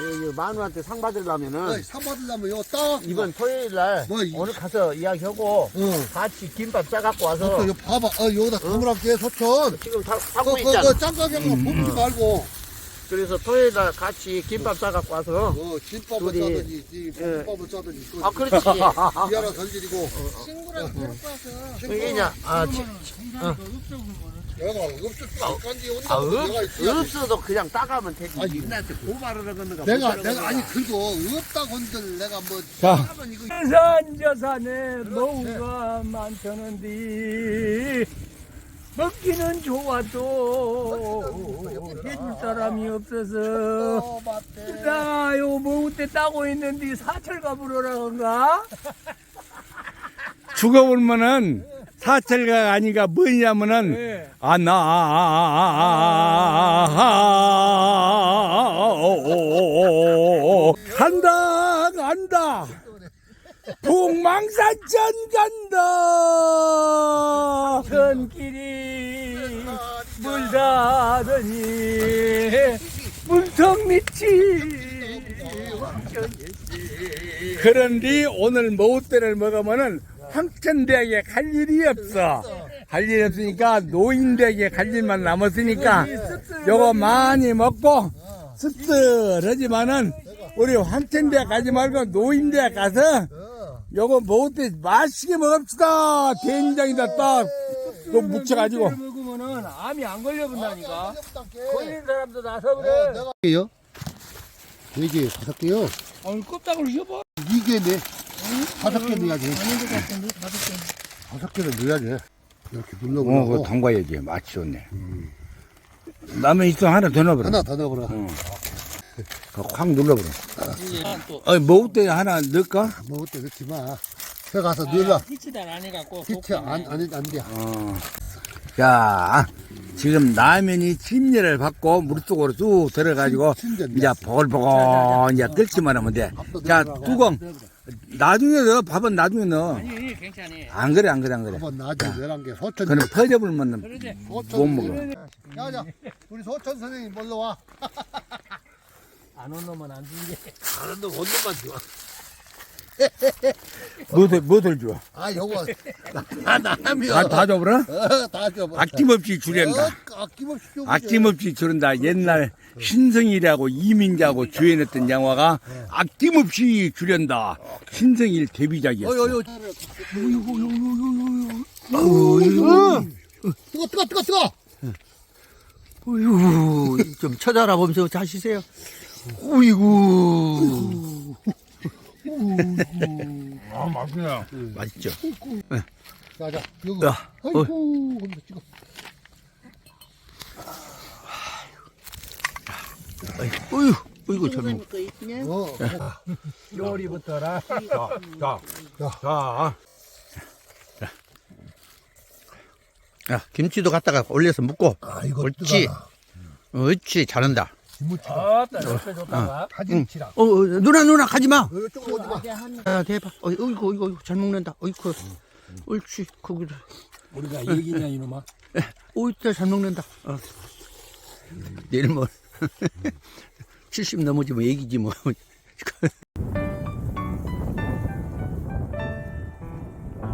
이 만우한테 상 받으려면은 상 받으려면 요거 딱. 이번 토요일 날 뭐, 이- 오늘 가서 이야기하고 어. 같이 김밥 싸갖고 와서 소천, 요 봐봐. 어, 여기다 담으랍게, 소천. 지금 사, 그, 사고 그, 있잖아. 그, 짱가게가 볶지 말고. 그래서 토요일 날 같이 김밥 싸갖고 와서 어, 김밥을 둘이- 싸든지, 이 예. 볶음밥을 싸든지. 아 그렇지. 미안한 선질이고. 친구랑 데리고 와서 왜냐? 아, 지- 내가 없을 수 간지 아, 온다. 내가 없. 없어도 그냥 따가면 되지. 아니, 이분한테 고발을 하겠는가. 내가, 못 내가, 하겠는가. 아니, 그래도 없다고 한들 내가 뭐. 자. 하면 이거 산 저산에 노우가 많다는데 먹기는 좋아도 해줄 사람이 없어서. 나요 뭐때 따고 있는데 사철가 부르라는가? 죽어보면은 사철가 아니가 뭐냐면은 네. 아나 간다 간다 북망산천 간다 전길이 물다더니 물턱 밑이 그런데 오늘 모때를 먹으면은 황천대학에 갈 일이 없어. 갈 일이 없으니까 노인대학에 갈 일만 남았으니까 요거 많이 먹고 씁쓸하지만은 우리 황천대학 가지 말고 노인대학 가서 요거 모때 맛있게 먹읍시다. 된장에다 딱 또 묻혀가지고. 먹으면은 암이 안 걸려본다니까. 어, 걸린 사람도 나서 그래. 내가. 네 개, 다섯 개요. 아니 껍데기를 씌워봐. 이게 네. 다섯 개 넣어야지. 다섯 개를 넣어야지. 이렇게 어, 눌러보라고. 그거 담가야지. 맛이 좋네. 라면 있으면 하나 더 넣어버려. 하나 더 넣어보라. 그거 확 눌러버려. 어, 모때 하나 넣을까? 먹을 때 넣지 마. 회 가서 넣으라. 피치달 안 해갖고. 히트 안, 안, 안 돼. 어. 자, 지금 라면이 침례를 받고 물속으로 쑥 들어가지고 침-. 이제 보글보글 이제 끓기만 하면 돼. 자, 뚜껑. 나중에 넣어. 밥은 나중에 넣어. 아니 괜찮니. 안 그래, 안 그래, 안 그래. 한번 나중에 열한 개. 소천. 그럼 퍼져버리면 그러지. 소천. 못 먹어. 야자, 우리 소천 선생님 몰러 와. 안 온 놈은 안 주게. 다른 놈 원룸만 줘. 뭐들, 뭐들 줘. 아, 요거. 나, 나, 나면. 다, 다 줘버려? 어, 다 줘. 아낌없이 주련다. 어, 아낌없이 줘. 아낌없이 주른다. 옛날 신성일하고 이민자하고 주연했던 영화가 아낌없이 주련다. 신성일 데뷔작이었어. 어여, 여. 뜨거, 뜨거, 뜨거, 뜨거. 어휴, 좀 쳐다라 보면서 자시세요. 어이구. 아, 맛있네. 맛있죠? 자, 자, 요거. 야, 아이고, 한번 찍어. 어휴, 어이구, 젊은. 어, 요리부터라. 자, 자. 야, 김치도 갖다가 올려서 묻고. 아, 이거 옳지. 뜨거워. 옳지, 잘한다. 아따 옆에 좋다가. 사진 치라. 어, 어, 누나, 누나, 가지 마. 어, 이쪽으로 오지 마. 아, 대박. 어이구, 어이구, 어이구, 잘 먹는다. 어이구. 옳지, 거기도. 우리가 얘기냐 이놈아. 어이구, 잘 먹는다. 어. 내일 뭐, 70 넘어지면 얘기지 뭐.